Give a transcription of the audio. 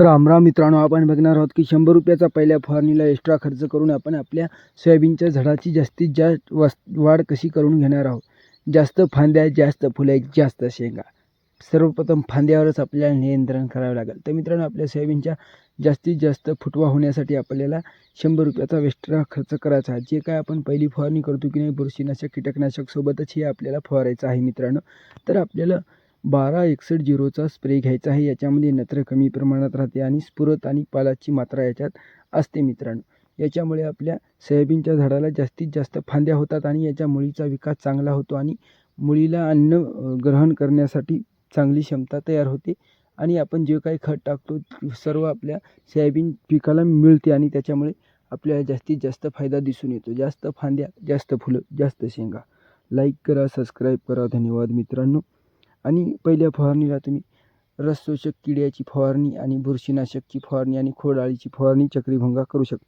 राम राम मित्रांनो आपण बघणार आहोत की शंभर रुपयाचा पहिल्या फवारणीला एक्स्ट्रा खर्च करून आपण आपल्या सोयाबीनच्या झाडाची जास्तीत जास्त वस वाढ कशी करून घेणार आहोत? जास्त फांद्या जास्त फुले जास्त शेंगा. सर्वप्रथम फांद्यावरच आपल्याला नियंत्रण करावं लागेल. तर मित्रांनो आपल्या सोयाबीनच्या जास्तीत जास्त फुटवा होण्यासाठी आपल्याला शंभर रुपयाचा एक्स्ट्रा खर्च करायचा आहे. जे काय आपण पहिली फवारणी करतो की नाही बुरशीनाशक कीटकनाशक सोबतच हे आपल्याला फवारायचं आहे मित्रांनो. तर आपल्याला बारा एकसष्ट झिरोचा स्प्रे घ्यायचा आहे. याच्यामध्ये नत्र कमी प्रमाणात राहते आणि स्फुरत आणि पालाची मात्रा याच्यात असते मित्रांनो. याच्यामुळे आपल्या सोयाबीनच्या झाडाला जास्तीत जास्त फांद्या होतात आणि याच्या मुळीचा विकास चांगला होतो आणि मुळीला अन्न ग्रहण करण्यासाठी चांगली क्षमता तयार होते आणि आपण जे काही खत टाकतो सर्व आपल्या सोयाबीन पिकाला मिळते आणि त्याच्यामुळे आपल्याला जास्तीत जास्त फायदा दिसून येतो. जास्त फांद्या जास्त फुलं जास्त शेंगा. लाईक करा सबस्क्राईब करा. धन्यवाद मित्रांनो. आणि पहिल्या फवारणीला तुम्ही रसशोषक किड्याची फवारणी आणि बुरशीनाशकची फवारणी आणि खोडाळीची फवारणी चक्रीभंगा करू शकता.